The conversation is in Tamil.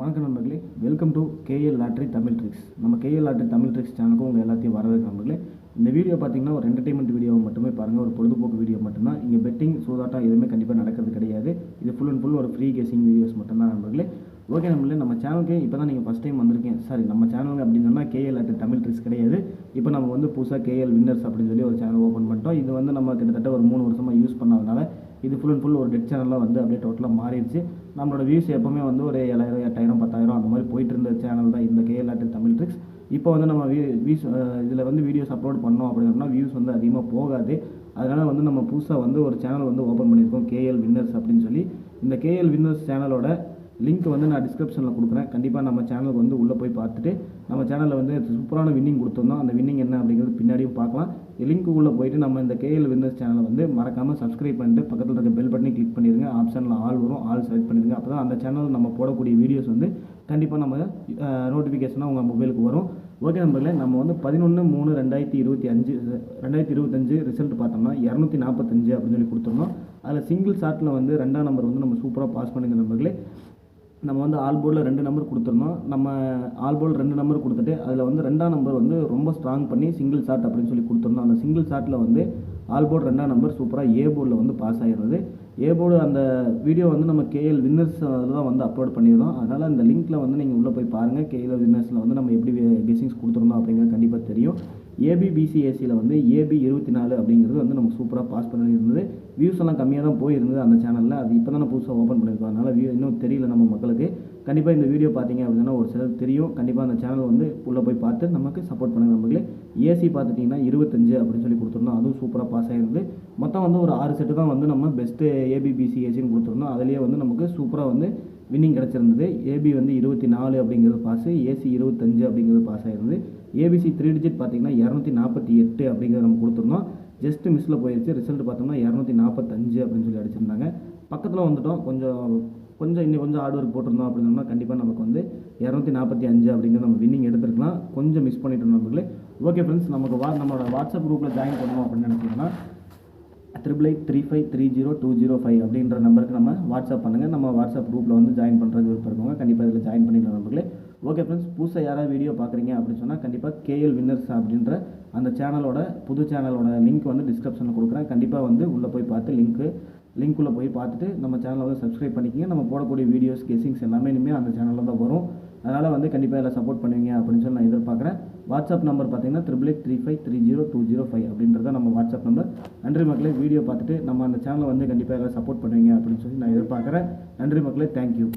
வணக்கம் நண்பர்களே welcome to K L lottery Tamil tricks நம்ம K L lottery Tamil tricks சேனலுக்கும் உங்கள் எல்லாத்தையும் வரவேற்க நண்பர்களே. இந்த வீடியோ பார்த்தீங்கன்னா ஒரு என்டர்டைன்மெண்ட் வீடியோவை மட்டுமே பாருங்கள் ஒரு பொழுதுபோக்கு வீடியோ மட்டும்தான். இங்கே பெட்டிங் சூதாட்டம் எதுவுமே கண்டிப்பாக நடக்கிறது கிடையாது. இது ஃபுல் அண்ட் ஃபுல் ஒரு ஃப்ரீ கெஸிங் வீடியோஸ் மட்டும்தான் நண்பர்களே. ஓகே நம்மளே நம்ம சேனலுக்கு இப்போ தான் நீங்கள் ஃபஸ்ட் டைம் வந்திருக்கீங்க. சாரி நம்ம சேனல் அப்படின்னு சொன்னால் கேஎல் லாட்ரி தமிழ் ட்ரிக்ஸ் கிடையாது. இப்போ நம்ம வந்து புதுசாக கேஎல் வின்னர்ஸ் அப்படின்னு சொல்லி ஒரு சேனல் ஓப்பன் பண்ணிட்டோம். இது வந்து நம்ம கிட்டத்தட்ட ஒரு மூணு வருஷமாக யூஸ் பண்ணதுனால இது ஃபுல் அண்ட் ஃபுல் ஒரு டெட் சேனலாக வந்து அப்படியே டோட்டலாக மாறிடுச்சு. நம்மளோட வியூஸ் எப்போவுமே வந்து ஒரு ஏழாயிரம் எட்டாயிரம் பத்தாயிரம் அந்த மாதிரி போயிட்டு இருந்த சேனல் தான் இந்த கேஎல் தமிழ் ட்ரிக்ஸ் இப்போ வந்து நம்ம வியூஸ் இதில் வந்து வீடியோஸ் அப்லோட் பண்ணோம் அப்படின்னா வியூஸ் வந்து அதிகமாக போகாது. அதனால் வந்து நம்ம புதுசாக வந்து ஒரு சேனல் வந்து ஓப்பன் பண்ணியிருக்கோம் கேஎல் வின்னர்ஸ் அப்படின்னு சொல்லி. இந்த கேஎல் வின்னர்ஸ் சேனலோட லிங்க் வந்து நான் டிஸ்கிரிப்ஷனில் கொடுக்குறேன். கண்டிப்பாக நம்ம சேனலுக்கு வந்து உள்ளே போய் பார்த்துட்டு நம்ம சேனலில் வந்து சூப்பரான வின்னிங் கொடுத்துருந்தோம். அந்த வின்னிங் என்ன அப்படிங்கிறது பின்னாடியும் பார்க்கலாம். லிங்க் உள்ளே போயிட்டு நம்ம இந்த கேஎல் வின்னர்ஸ் சேனலை வந்து மறக்காமல் சப்ஸ்கிரைப் பண்ணிட்டு பக்கத்தில் இருக்க பெல் பட்டனை கிளிக் பண்ணிடுங்க. ஆப்ஷனில் ஆல் வரும். ஆல் செலக்ட் பண்ணிடுங்க. அப்போ தான் அந்த சேனலில் நம்ம போடக்கூடிய வீடியோஸ் வந்து கண்டிப்பாக நம்ம நோட்டிஃபிகேஷனாக உங்கள் மொபைலுக்கு வரும். ஓகே நம்பரில் நம்ம வந்து பதினொன்று மூணு ரெண்டாயிரத்தி இருபத்தி அஞ்சு ரெண்டாயிரத்தி இருபத்தஞ்சு ரிசல்ட் பார்த்தோம்னா இரநூத்தி நாற்பத்தஞ்சு அப்படின்னு சொல்லி கொடுத்துருந்தோம். அதில் சிங்கிள் ஷாட்டில் வந்து ரெண்டாம் நம்பர் வந்து நம்ம சூப்பராக பாஸ் பண்ணுங்க நம்பர்களே நம்ம வந்து ஆல் போர்டில் ரெண்டு நம்பர் கொடுத்துருந்தோம் நம்ம ஆல் போர்டில் ரெண்டு நம்பர் கொடுத்துட்டு அதில் வந்து ரெண்டாம் நம்பர் வந்து ரொம்ப ஸ்ட்ராங் பண்ணி சிங்கிள் ஷாட் அப்படின்னு சொல்லி கொடுத்துருந்தோம் அந்த சிங்கிள் ஷாட்டில் வந்து ஆல் போர்டு ரெண்டாம் நம்பர் சூப்பராக ஏ போர்டில் வந்து பாஸ் ஆகிடுறது ஏ போர்டு அந்த வீடியோ வந்து நம்ம கேஎல் வின்னர்ஸ் அதில் தான் வந்து அப்லோட் பண்ணியிருந்தோம் அதனால் அந்த லிங்க்கில் வந்து நீங்கள் உள்ளே போய் பாருங்கள் கேஎல் வின்னர்ஸில் வந்து நம்ம எப்படி கெஸிங்ஸ் கொடுத்துருந்தோம் அப்படிங்கிறது கண்டிப்பாக தெரியும். ஏபிபிசிஎஸ்சியில் வந்து ஏபி இருபத்தி நாலு அப்படிங்கிறது வந்து நமக்கு சூப்பராக பாஸ் பண்ணியிருந்தது வியூஸ் எல்லாம் கம்மியாக தான் போயிருந்தது அந்த சேனலில் அது இப்போ தானே புதுசாக ஓப்பன் பண்ணியிருக்கோம் அதனால் வியூ இன்னும் தெரியல நம்ம மக்களுக்கு. கண்டிப்பாக இந்த வீடியோ பார்த்தீங்க அப்படின்னா ஒரு சிலர் தெரியும். கண்டிப்பாக அந்த சேனல் வந்து உள்ளே போய் பார்த்து நமக்கு சப்போர்ட் பண்ணுங்க நம்மளே ஏசி பார்த்துட்டிங்கன்னா இருபத்தஞ்சு அப்படின்னு சொல்லி கொடுத்துருந்தோம். அதுவும் சூப்பராக பாஸ் ஆகிருந்தது மொத்தம் வந்து ஒரு ஆறு செட்டு தான் வந்து நம்ம பெஸ்ட்டு ஏபிபிசி ஏசின்னு கொடுத்துருந்தோம். அதுலேயே வந்து நமக்கு சூப்பராக வந்து வின்னிங் கிடச்சிருந்தது. ஏபி வந்து இருபத்தி நாலு அப்படிங்கிறது பாஸ் ஏசி இருபத்தஞ்சு அப்படிங்கிறது பாஸ் ஆகிருந்தது ஏபிசி த்ரீ டிஜிட் பார்த்தீங்கன்னா இரநூத்தி நாற்பத்தி எட்டு அப்படிங்கிறத நம்ம கொடுத்துருந்தோம் ஜஸ்ட் மிஸ்ஸில் போயிருச்சு. ரிசல்ட் பார்த்தோம்னா இரநூத்தி நாற்பத்தஞ்சு அப்படின்னு சொல்லி அடிச்சிருந்தாங்க. பக்கத்தில் வந்துட்டோம். கொஞ்சம் கொஞ்சம் இன்னும் கொஞ்சம் ஹார்ட் ஒர்க் போட்டிருந்தோம் அப்படின்னோம்னா கண்டிப்பாக நமக்கு வந்து இரநூத்தி நாற்பத்தி அஞ்சு அப்படிங்கிற நம்ம வின்னிங் எடுத்துருக்கலாம். கொஞ்சம் மிஸ் பண்ணிட்டோம் நம்மளே ஓகே ஃப்ரெண்ட்ஸ் நமக்கு வா நம்மளோட வாட்ஸ்அப் குரூப்பில் ஜாயின் பண்ணணும் அப்படின்னு நினச்சிங்கன்னா triple eight three five three zero two zero five அப்படின்ற நம்பருக்கு நம்ம வாட்ஸ்அப் பண்ணுங்கள் நம்ம வாட்ஸ்அப் குரூப்பில் வந்து ஜாயின் பண்ணுறது விருப்பம் இருக்கவங்க கண்டிப்பாக இதில் ஜாயின் பண்ணிக்கலாம் நம்பர்களே ஓகே ஃப்ரெண்ட்ஸ் புதுசாக யாராவது வீடியோ பார்க்குறீங்க அப்படின்னு சொன்னால் கண்டிப்பாக கேஎல் வின்னர்ஸ் அப்படின்ற அந்த சேனலோட புது சேனலோட லிங்க் வந்து டிஸ்கிரிப்ஷனில் கொடுக்குறேன். கண்டிப்பாக வந்து உள்ளே போய் பார்த்து லிங்க்கு லிங்க்குள்ளே போய் பார்த்துட்டு நம்ம சேனலை வந்து சப்ஸ்கிரைப் பண்ணிக்கிங்க. நம்ம போடக்கூடிய வீடியோஸ் கெஸிங்ஸ் எல்லாமே இனிமேல் அந்த சேனலில் தான் வரும். அதனால் வந்து கண்டிப்பாக எல்லாம் சப்போர்ட் பண்ணுவீங்க அப்படின்னு சொல்லி நான் எதிர்பார்க்குறேன். வாட்ஸ்அப் நம்பர் பார்த்தீங்கன்னா triple eight three five three zero two zero five அப்படின்றத நம்ம வாட்ஸ்அப் நம்பர் நன்றி மக்களே வீடியோ பார்த்துட்டு நம்ம அந்த சேனலை வந்து கண்டிப்பாக எல்லாம் சப்போர்ட் பண்ணுவீங்க அப்படின்னு சொல்லி நான் எதிர்பார்க்குறேன். நன்றி மக்களே தேங்க்யூ